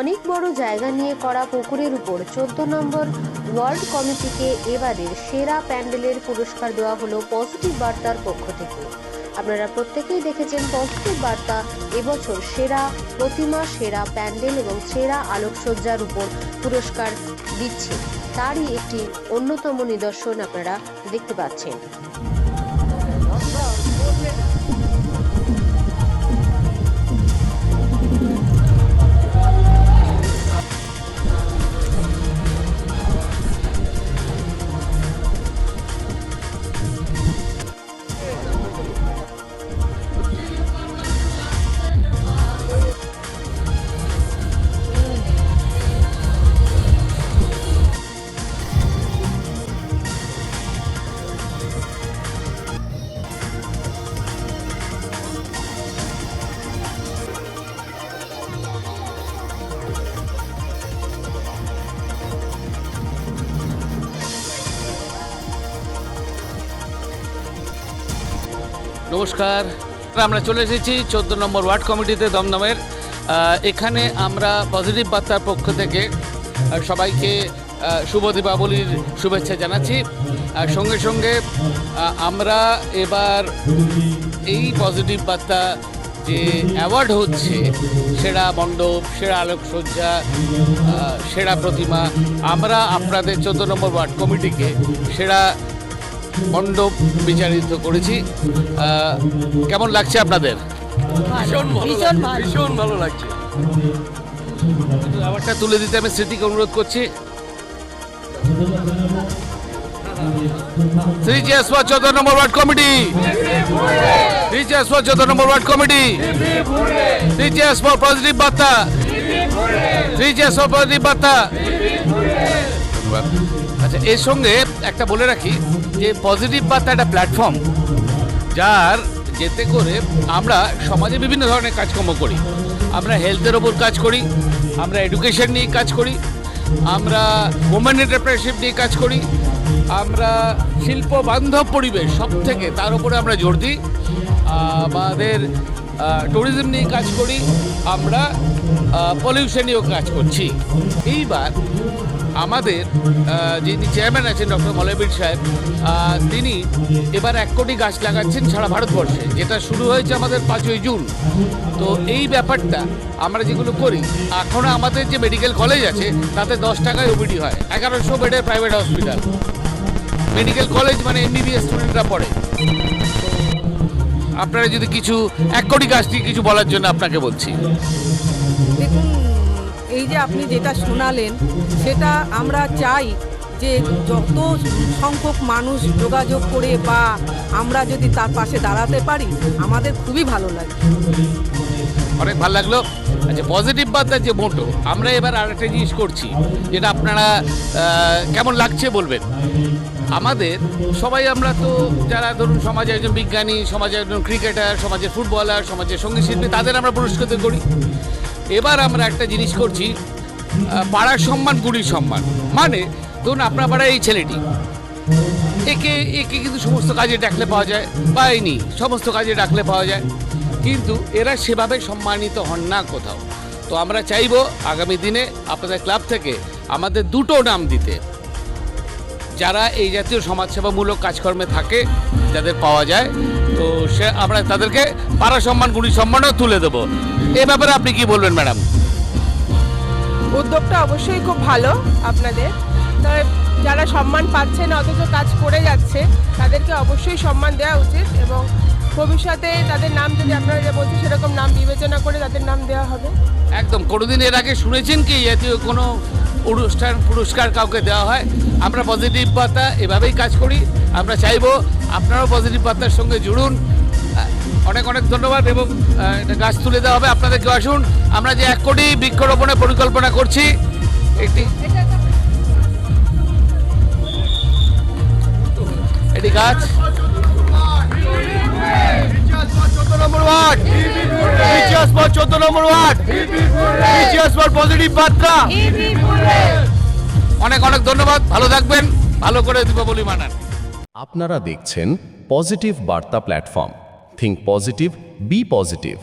অনেক বড় জায়গা নিয়ে করা পুকুরের উপর চোদ্দ নম্বর ওয়ার্ল্ড কমিটিকে এবারের সেরা প্যান্ডেলের পুরস্কার দেওয়া হলো পজিটিভ বার্তার পক্ষ থেকে। আপনারা প্রত্যেকেই দেখেছেন পজিটিভ বার্তা, এবছর সেরা প্রতিমা, সেরা প্যান্ডেল এবং সেরা আলোকসজ্জার উপর পুরস্কার দিচ্ছে। তারই একটি অন্যতম নিদর্শন আপনারা দেখতে পাচ্ছেন। নমস্কার। আমরা চলে এসেছি চোদ্দ নম্বর ওয়ার্ড কমিটিতে দমদমের। এখানে আমরা পজিটিভ বার্তার পক্ষ থেকে সবাইকে শুভ দীপাবলির শুভেচ্ছা জানাচ্ছি। আর সঙ্গে সঙ্গে আমরা এবার এই পজিটিভ বার্তা যে অ্যাওয়ার্ড হচ্ছে, সেরা মণ্ডপ, সেরা আলোকসজ্জা সেরা প্রতিমা, আমরা আপনাদের চোদ্দ নম্বর ওয়ার্ড কমিটিকে সেরা মণ্ডপ বিচারিত করেছি। কেমন লাগছে আপনাদের? ভীষণ ভালো ভীষণ। ভীষণ ভালো লাগছে। ব্যাপারটা তুলে দিতে আমি স্মৃতিকে অনুরোধ করছি। থ্রি চেয়ার্স ফর চোদ্দ number ward committee. Three cheers for চোদ্দ number ward committee. Cheers for positive Barta. Three cheers for positive Barta. আচ্ছা এর সঙ্গে একটা বলে রাখি যে পজিটিভ বার্তা একটা প্ল্যাটফর্ম যার যেতে করে আমরা সমাজে বিভিন্ন ধরনের কাজকর্ম করি। আমরা হেলথের ওপর কাজ করি, আমরা এডুকেশন নিয়ে কাজ করি, আমরা ওমেন এন্টারপ্রেনারশিপ নিয়ে কাজ করি, আমরা শিল্প বান্ধব পরিবেশ সব থেকে তার উপরে আমরা জোর দিই, আমাদের ট্যুরিজম নিয়ে কাজ করি, আমরা পলিউশন নিয়েও কাজ করছি। এইবার আমাদের যিনি চেয়ারম্যান আছেন ডক্টর মলয়বীর সাহেব তিনি এবার এক কোটি গাছ লাগাচ্ছেন সারা ভারতবর্ষে। যেটা শুরু হয়েছে আমাদের পাঁচই জুন। তো এই ব্যাপারটা আমরা যেগুলো করি এখনও আমাদের যে মেডিকেল কলেজ আছে, তাতে দশ টাকায় ওপিডি হয়। এগারোশো বেডের প্রাইভেট হসপিটাল মেডিকেল কলেজ মানে এমবিবিএস স্টুডেন্টরা পড়ে। আপনারা যদি কিছু, এক কোটি গাছ নিয়ে কিছু বলার জন্য আপনাকে বলছি। দেখুন এই যে আপনি যেটা শোনালেন, সেটা আমরা চাই যে যত সংখ্যক মানুষ যোগাযোগ করে বা আমরা যদি তার পাশে দাঁড়াতে পারি, আমাদের খুবই ভালো লাগে। অনেক ভালো লাগল। আচ্ছা পজিটিভ বার্তার যে মোটো, আমরা এবার আরেকটা জিনিস করছি, যেটা আপনারা কেমন লাগছে বলবেন? আমাদের সবাই আমরা তো, যারা ধরুন সমাজে একজন বিজ্ঞানী, সমাজে একজন ক্রিকেটার সমাজের ফুটবলার সমাজের সংগীত শিল্পী, তাদের আমরা পুরস্কৃত করি। এবার আমরা একটা জিনিস করছি পাড়ার সম্মান গুড়ির সম্মান। মানে ধরুন আপনার পাড়ায় এই ছেলেটি, একে একে কিন্তু সমস্ত কাজে ডাকলে পাওয়া যায় পায়নি সমস্ত কাজে ডাকলে পাওয়া যায়। কিন্তু এরা সেভাবে সম্মানিত হন না কোথাও। তো আমরা চাইব আগামী দিনে আপনাদের ক্লাব থেকে আমাদের দুটো নাম দিতে। যারা এই জাতীয় সমাজসেবামূলক কাজকর্মে থাকে যাদের পাওয়া যায় তো সে আমরা তাদেরকে পাড়া সম্মান গুণী সম্মানও তুলে দেবো। এ ব্যাপারে আপনি কি বলবেন ম্যাডাম? উদ্যোগটা অবশ্যই খুব ভালো আপনাদের। তবে যারা সম্মান পাচ্ছেন অথচ কাজ করে যাচ্ছে তাদেরকে অবশ্যই সম্মান দেওয়া উচিত এবং ভবিষ্যতে তাদের নাম যদি আপনারা যে বলছেন সেরকম নাম বিবেচনা করে তাদের নাম দেওয়া হবে। একদম। কোনোদিন এর আগে শুনেছেন কি জাতীয় কোনো অনুষ্ঠান, পুরস্কার কাউকে দেওয়া হয়, আমরা পজিটিভ বার্তা এভাবেই কাজ করি। আমরা চাইব আপনারাও পজিটিভ বার্তার সঙ্গে জুড়ুন। অনেক অনেক ধন্যবাদ এবং গাছ তুলে দেওয়া হবে। আপনাদেরকে আসুন। আমরা যে এক কোটি বৃক্ষরোপণের পরিকল্পনা করছি একটি এটি গাছ। চোদ্দ নম্বর ওয়ার্ড। চোদ্দ number ward. Recharge for positive Barta অনেক অনেক ধন্যবাদ ভালো থাকবেন ভালো করে দীপাবলি মানান। আপনারা দেখছেন positive Barta platform think positive be positive